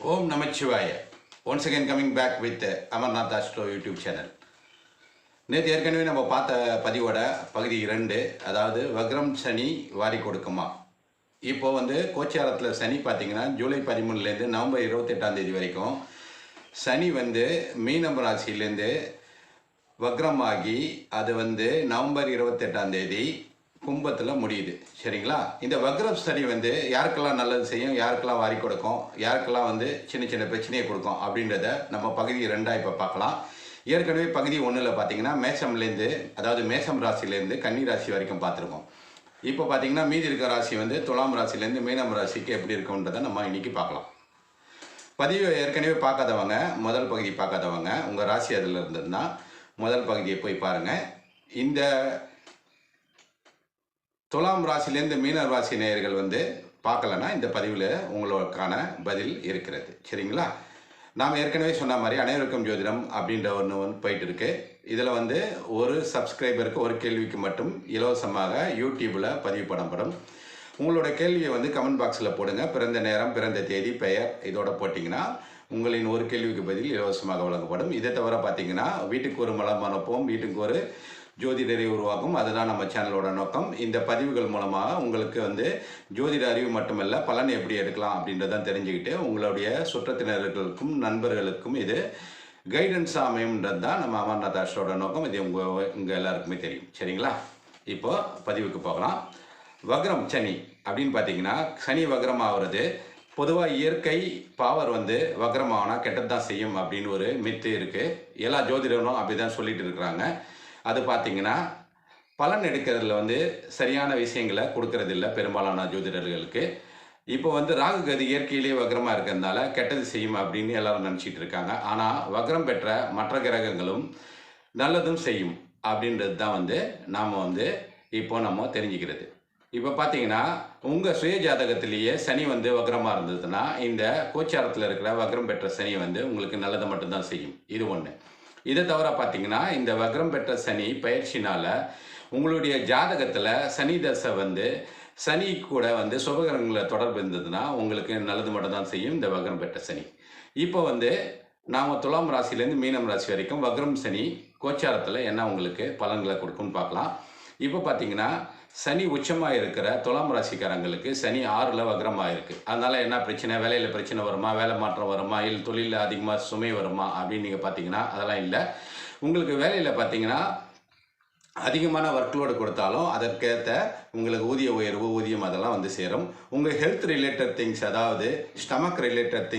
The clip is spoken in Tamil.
Om Namashivaya. Once again coming back with Amarnath astro YouTube channel நேற்று ஏற்கனவே நம்ம பார்த்த பதிவோட பகுதி இரண்டு அதாவது வக்ரம் சனி வாரி கொடுக்குமா. இப்போ வந்து கோச்சாரத்தில் சனி பார்த்தீங்கன்னா ஜூலை பதிமூணுலேருந்து நவம்பர் இருபத்தெட்டாம் தேதி வரைக்கும் சனி வந்து மீனம் ராசியிலேருந்து வக்ரமாகி அது வந்து நவம்பர் இருபத்தெட்டாம் தேதி கும்பத்தில் முடியுது. சரிங்களா? இந்த வக்ரம் சனி வந்து யாருக்கெல்லாம் நல்லது செய்யும் யாருக்கெல்லாம் வாரி கொடுக்கும் யாருக்கெல்லாம் வந்து சின்ன சின்ன பிரச்சனையை கொடுக்கும் அப்படின்றத நம்ம பகுதி ரெண்டாக இப்போ பார்க்கலாம். ஏற்கனவே பகுதி ஒன்றில் பார்த்தீங்கன்னா மேஷம்லேருந்து அதாவது மேசம் ராசிலேருந்து கன்னி ராசி வரைக்கும் பார்த்துருக்கோம். இப்போ பார்த்தீங்கன்னா மீதி இருக்க ராசி வந்து துலாம் ராசிலேருந்து மீனம் ராசிக்கு எப்படி இருக்குன்றதை நம்ம இன்னைக்கு பார்க்கலாம். பதிவு ஏற்கனவே பார்க்காதவங்க முதல் பகுதி பார்க்காதவங்க உங்கள் ராசி அதில் இருந்ததுன்னா முதல் பகுதியை போய் பாருங்கள் இந்த துலாம் ராசிலேருந்து மீன ராசி நேயர்கள் வந்து பார்க்கலன்னா இந்த பதிவில் உங்களுக்கான பதில் இருக்கிறது. சரிங்களா? நாம் ஏற்கனவே சொன்ன மாதிரி அனைவருக்கும் ஜோதிடம் அப்படின்ற ஒன்று வந்து போயிட்டு இருக்கு இதில் வந்து ஒரு சப்ஸ்கிரைபருக்கு ஒரு கேள்விக்கு மட்டும் இலவசமாக யூடியூப்பில் பதிவு பண்ணப்படும் உங்களோட கேள்வியை வந்து கமெண்ட் பாக்ஸில் போடுங்க. பிறந்த நேரம் பிறந்த தேதி பெயர் இதோட போட்டிங்கன்னா உங்களின் ஒரு கேள்விக்கு பதில் இலவசமாக வழங்கப்படும். இதை தவிர பார்த்தீங்கன்னா வீட்டுக்கு ஒரு மலம் அனுப்புவோம் வீட்டுக்கு ஒரு ஜோதிடரை உருவாக்கும். அதுதான் நம்ம சேனலோட நோக்கம். இந்த பதிவுகள் மூலமாக உங்களுக்கு வந்து ஜோதிட அறிவு மட்டுமல்ல பலன் எப்படி எடுக்கலாம் அப்படின்றதான் தெரிஞ்சுக்கிட்டு உங்களுடைய சுற்றத்தினர்களுக்கும் நண்பர்களுக்கும் இது கைடன்ஸ் அமையும்ன்றது தான் நம்ம அமர்நாத் ஆஷோட நோக்கம். இது உங்கள் உங்கள் எல்லாருக்குமே தெரியும். சரிங்களா? இப்போது பதிவுக்கு போகலாம். வக்ரம் சனி அப்படின்னு பார்த்தீங்கன்னா சனி வக்ரம் ஆகிறது. பொதுவாக இயற்கை பவர் வந்து வக்ரமாகனா கெட்டது தான் செய்யும் அப்படின்னு ஒரு மித்து இருக்குது எல்லா ஜோதிடரும் அப்படி தான் சொல்லிட்டு இருக்கிறாங்க. அது பார்த்தீங்கன்னா பலன் எடுக்கிறதுல வந்து சரியான விஷயங்களை கொடுக்கறதில்ல பெரும்பாலான ஜோதிடர்களுக்கு. இப்போ வந்து ராகு கதி இயற்கையிலேயே வக்ரமாக இருக்கிறதுனால கெட்டது செய்யும் அப்படின்னு எல்லாரும் நினச்சிட்டு இருக்காங்க. ஆனால் வக்ரம் பெற்ற மற்ற கிரகங்களும் நல்லதும் செய்யும் அப்படின்றது தான் வந்து நாம் வந்து இப்போ நம்ம தெரிஞ்சுக்கிறது. இப்போ பார்த்தீங்கன்னா உங்கள் சுய ஜாதகத்திலேயே சனி வந்து வக்ரமாக இருந்ததுன்னா இந்த கோச்சாரத்தில் இருக்கிற வக்ரம் பெற்ற சனி வந்து உங்களுக்கு நல்லதை மட்டும்தான் செய்யும். இது ஒன்று இதை தவிர பார்த்தீங்கன்னா இந்த வக்ரம் பெற்ற சனி பயிற்சினால் உங்களுடைய ஜாதகத்தில் சனி தசை வந்து சனி கூட வந்து சுபகிரகங்களை தொடர்பு இருந்ததுன்னா உங்களுக்கு நல்லது மட்டும்தான் செய்யும் இந்த வக்ரம் பெற்ற சனி. இப்போ வந்து நாம் துலாம் ராசிலேருந்து மீனம் ராசி வரைக்கும் வக்ரம் சனி கோச்சாரத்தில் என்ன உங்களுக்கு பலன்களை கொடுக்கும்னு பார்க்கலாம். இப்போ பார்த்தீங்கன்னா சனி உச்சமாக இருக்கிற துலாம் ராசிக்காரங்களுக்கு சனி ஆறில் வக்ரமாக இருக்குது அதனால் என்ன பிரச்சனை? வேலையில் பிரச்சனை வருமா? வேலை மாற்றம் வருமா? இல்லை தொழிலில் அதிகமாக சுமை வருமா? அப்படின்னு நீங்கள் பார்த்தீங்கன்னா அதெல்லாம் இல்லை. உங்களுக்கு வேலையில் பார்த்தீங்கன்னா அதிகமான ஒர்க்லோடு கொடுத்தாலும் அதற்கேற்ற உங்களுக்கு ஊதிய உயர்வு ஊதியம் அதெல்லாம் வந்து சேரும். உங்கள் ஹெல்த் ரிலேட்டட் திங்ஸ் அதாவது ஸ்டமக் ரிலேட்டட் திங்ஸ்